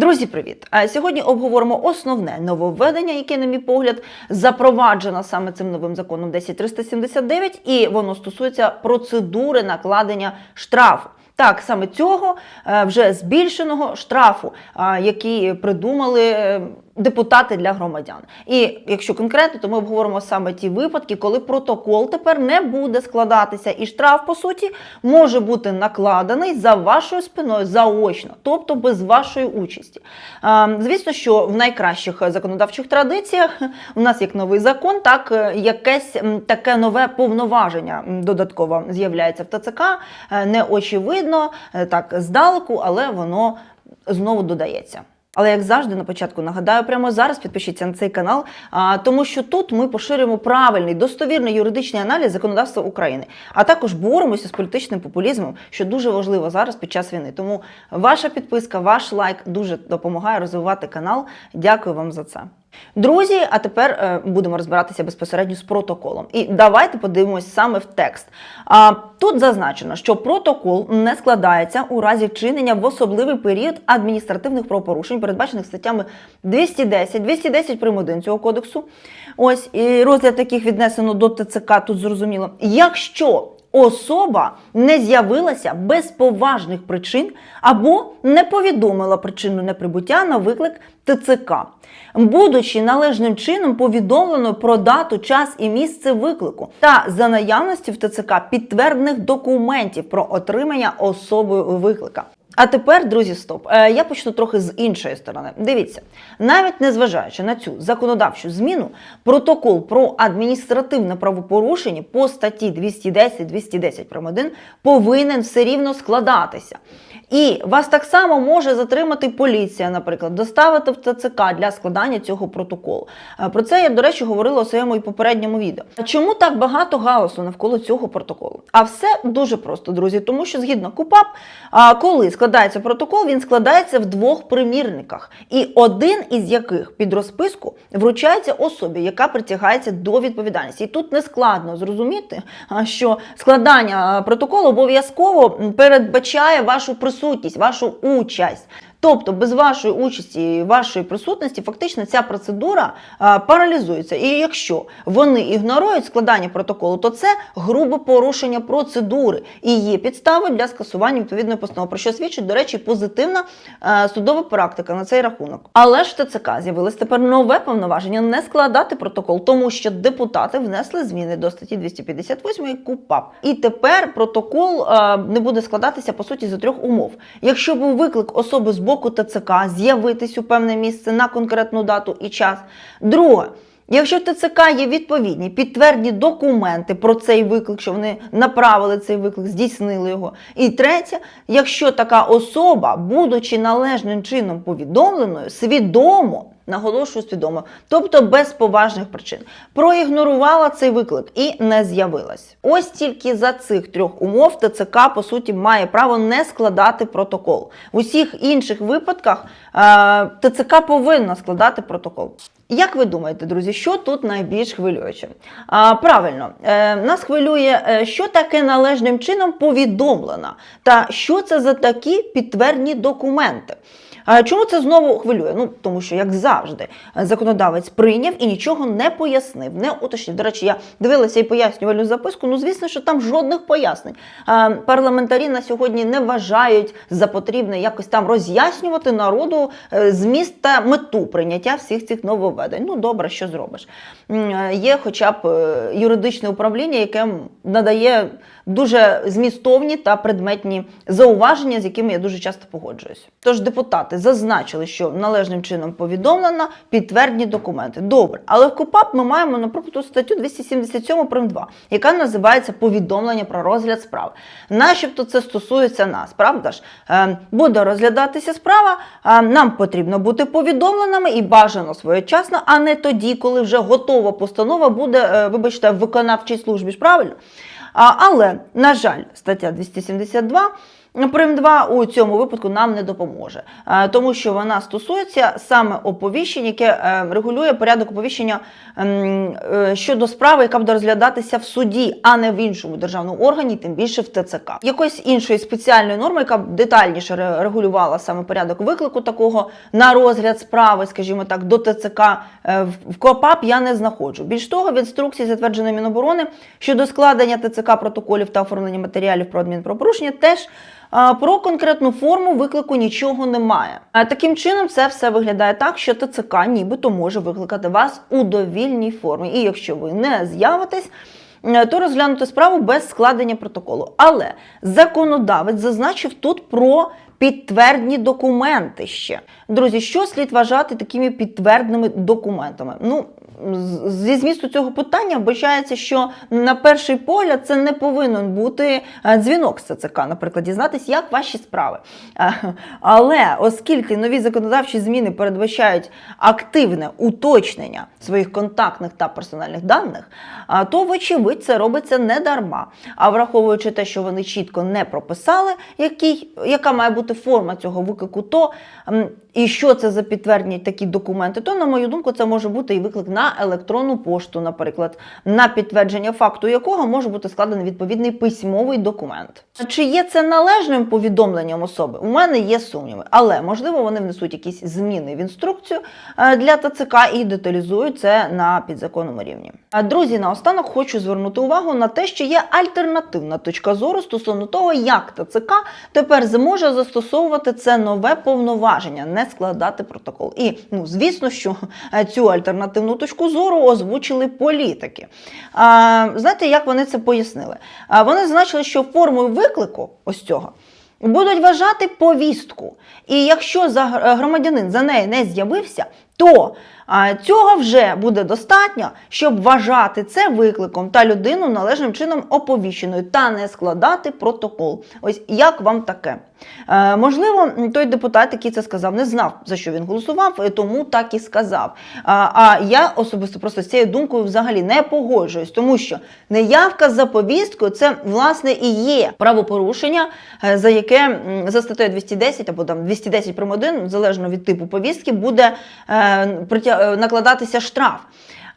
Друзі, привіт! А Сьогодні обговоримо основне нововведення, яке, на мій погляд, запроваджено саме цим новим законом 10379, і воно стосується процедури накладення штрафу. Так, саме цього е, вже збільшеного штрафу, який придумали е, депутати для громадян. І якщо конкретно, то ми обговоримо саме ті випадки, коли протокол тепер не буде складатися, і штраф, по суті, може бути накладений за вашою спиною заочно, тобто без вашої участі. Е, Звісно, що в найкращих законодавчих традиціях у нас як новий закон, так якесь таке нове повноваження додатково з'являється в ТЦК, е, не очевидно, е, так здалеку, але воно знову додається. Але як завжди, на початку нагадаю, прямо зараз підпишіться на цей канал, тому що тут ми поширюємо правильний, достовірний юридичний аналіз законодавства України, а також боремося з політичним популізмом, що дуже важливо зараз під час війни. Тому ваша підписка, ваш лайк дуже допомагає розвивати канал. Дякую вам за це. Друзі, а тепер е, будемо розбиратися безпосередньо з протоколом. І давайте подивимось саме в текст. А, тут зазначено, що протокол не складається у разі вчинення в особливий період адміністративних правопорушень, передбачених статтями 210, 210 прим. 1 цього кодексу. Ось і розгляд таких віднесено до ТЦК. Тут зрозуміло. Якщо Особа не з'явилася без поважних причин або не повідомила причину неприбуття на виклик ТЦК, будучи належним чином повідомлено про дату, час і місце виклику, та за наявності в ТЦК підтверджених документів про отримання особою виклика. А тепер, друзі, стоп. Е, Я почну трохи з іншої сторони. Дивіться, навіть незважаючи на цю законодавчу зміну, протокол про адміністративне правопорушення по статті 210 210 прим. 1 повинен все рівно складатися. І вас так само може затримати поліція, наприклад, доставити в ТЦК для складання цього протоколу. Е, Про це я, до речі, говорила у своєму і попередньому відео. Чому так багато галасу навколо цього протоколу? А все дуже просто, друзі, тому що згідно КУПАП, коли складається протокол, він складається в двох примірниках, і один із яких під розписку вручається особі, яка притягається до відповідальності. І тут не складно зрозуміти, що складання протоколу обов'язково передбачає вашу присутність, вашу участь. Тобто без вашої участі вашої присутності фактично ця процедура а, паралізується. І якщо вони ігнорують складання протоколу, то це грубе порушення процедури і є підставою для скасування відповідної постанови, про що свідчить, до речі, позитивна е, судова практика на цей рахунок. Але ж ТЦК з'явилось тепер нове повноваження не складати протокол, тому що депутати внесли зміни до статті 258 КУПАП. І тепер протокол е, не буде складатися по суті за трьох умов. Якщо був виклик особи з боку ТЦК з'явитись у певне місце на конкретну дату і час. Друге. Якщо в ТЦК є відповідні підтвердні документи про цей виклик, що вони направили цей виклик, здійснили його. І третє, якщо така особа, будучи належним чином повідомленою, свідомо. Наголошую свідомо, тобто без поважних причин, проігнорувала цей виклик і не з'явилась. Ось тільки за цих трьох умов ТЦК по суті має право не складати протокол. В усіх інших випадках е, ТЦК повинна складати протокол. Як ви думаєте, друзі, що тут найбільш хвилююче? А, правильно, е, нас хвилює, е, що таке належним чином повідомлено, та що це за такі підтвердні документи. Чому це знову хвилює? Ну тому що, як завжди, законодавець прийняв і нічого не пояснив, не уточнив. До речі, я дивилася і пояснювальну записку. Ну, звісно, що там жодних пояснень. Парламентарі на сьогодні не вважають за потрібне якось там роз'яснювати народу е, зміст та мету прийняття всіх цих нововведень. Ну, добре, що зробиш. Е, Є хоча б е, юридичне управління, яке надає дуже змістовні та предметні зауваження, з якими я дуже часто погоджуюсь. Тож депутати зазначили, що належним чином повідомлено підтвердні документи. Добре, але в КУПАП ми маємо, наприклад, статтю 277 прим. 2, яка називається повідомлення про розгляд справи. Начебто це стосується нас, правда ж? Е, буде розглядатися справа, е, нам потрібно бути повідомленими і бажано своєчасно, а не тоді, коли вже готова постанова буде, е, вибачте, в виконавчій службі правильно. Але, на жаль, стаття 272 Прим 2 у цьому випадку нам не допоможе, е, тому що вона стосується саме оповіщень, яке е, регулює порядок оповіщення ем, е, щодо справи, яка буде розглядатися в суді, а не в іншому державному органі, тим більше в ТЦК. Якоїсь іншої спеціальної норми, яка б детальніше регулювала саме порядок виклику такого на розгляд справи, скажімо так, до ТЦК в- КОПАП я не знаходжу. Більш того, в інструкції, затвердженої Міноборони щодо складення ТЦК протоколів та оформлення матеріалів про адмінправопорушення, теж Про конкретну форму виклику нічого немає. Таким чином, це все виглядає так, що ТЦК нібито може викликати вас у довільній формі. І якщо ви не з'явитесь, е, то розглянути справу без складення протоколу. Але законодавець зазначив тут про підтвердні документи ще. Друзі, що слід вважати такими підтвердними документами? Ну, зі змісту цього питання вбачається, що на перший погляд це не повинен бути е, дзвінок з ЦЦК, наприклад, дізнатись, як ваші справи. Е, Але оскільки нові законодавчі зміни передбачають активне уточнення своїх контактних та персональних даних, то, вочевидь, це робиться не дарма. А враховуючи те, що вони чітко не прописали, який, яка має бути форма цього виклику, то і що це за підтвердні такі документи, то, на мою думку, це може бути і виклик на електронну пошту, наприклад, на підтвердження факту якого може бути складений відповідний письмовий документ. Чи є це належним повідомленням особи? У мене є сумніви, але можливо вони внесуть якісь зміни в інструкцію е, для ТЦК і деталізують це на підзаконному рівні. А друзі, наостанок хочу звернути увагу на те, що є альтернативна точка зору стосовно того, як ТЦК тепер зможе застосовувати це нове повноваження, не складати протокол. І ну звісно, що е, цю альтернативну точку зору озвучили політики. А, знаєте, як вони це пояснили? А, вони зазначили, що формою виклику ось цього. Будуть вважати повістку. І якщо громадянин за неї не з'явився, то цього вже буде достатньо, щоб вважати це викликом та людину належним чином оповіщеною та не складати протокол. Ось як вам таке? Е, можливо, той депутат, який це сказав, не знав, за що він голосував, тому так і сказав. А, я особисто просто з цією думкою взагалі не погоджуюсь, тому що неявка за повісткою це власне і є правопорушення, е, за яке за статтею 210 або там 210 прим. 1, залежно від типу повістки, буде е, притя- е, накладатися штраф.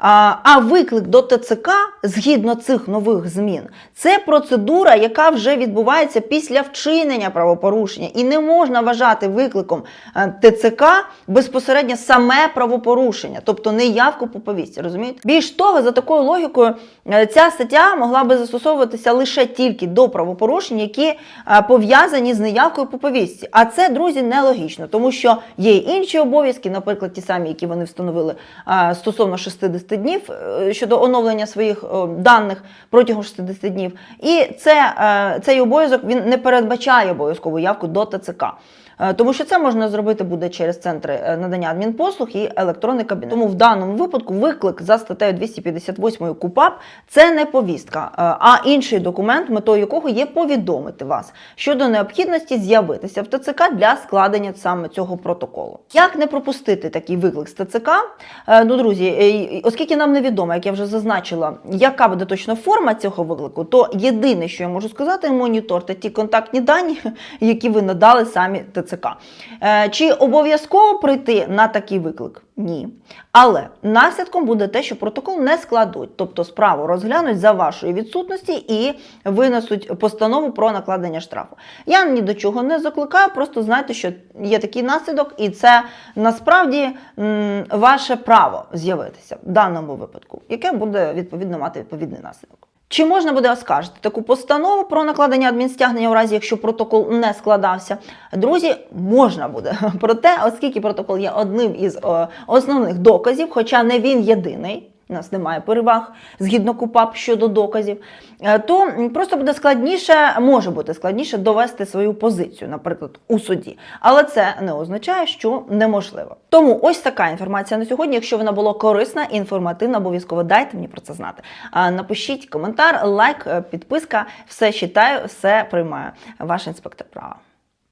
А, виклик до ТЦК згідно цих нових змін це процедура, яка вже відбувається після вчинення правопорушення, і не можна вважати викликом е, ТЦК безпосередньо саме правопорушення, тобто не явку по повісті. Розумієте? Більш того, за такою логікою, е, ця стаття могла би застосовуватися лише тільки до правопорушень, які е, пов'язані з неявкою по повістці. А це, друзі, нелогічно, тому що є інші обов'язки, наприклад, ті самі, які вони встановили стосовно 60 днів е, щодо оновлення своїх е, даних протягом 60 днів. І це, е, цей обов'язок він не передбачає обов'язкову явку до ТЦК. Е, Тому що це можна зробити буде через центри е, надання адмінпослуг і електронний кабінет. Тому в даному випадку виклик за статтею 258 КУПАП це не повістка, е, а інший документ, метою якого є повідомити вас щодо необхідності з'явитися в ТЦК для складення саме цього протоколу. Як не пропустити такий виклик з ТЦК? Ну, друзі, оскільки нам невідомо, як я вже зазначила, яка буде точно форма цього виклику, то єдине, що я можу сказати, монітор та ті контактні дані, які ви надали самі ТЦК. Е, Чи обов'язково прийти на такий виклик? Ні. Але наслідком буде те, що протокол не складуть, тобто справу розглянуть за вашої відсутності і винесуть постанову про накладення штрафу. Я ні до чого не закликаю, просто знайте, що є такий наслідок, і це насправді ваше право з'явитися в даному випадку, яке буде відповідно мати відповідний наслідок. Чи можна буде оскаржити таку постанову про накладення адмінстягнення у разі, якщо протокол не складався? Друзі, можна буде. Проте, оскільки протокол є одним із е, основних доказів, хоча не він єдиний. У нас немає переваг згідно КУПАП щодо доказів, е, то просто буде складніше, може бути складніше довести свою позицію, наприклад, у суді. Але це не означає, що неможливо. Тому ось така інформація на сьогодні. Якщо вона була корисна, інформативна, обов'язково дайте мені про це знати. Напишіть коментар, лайк, е, підписка. Все читаю, все приймаю. Ваш інспектор права.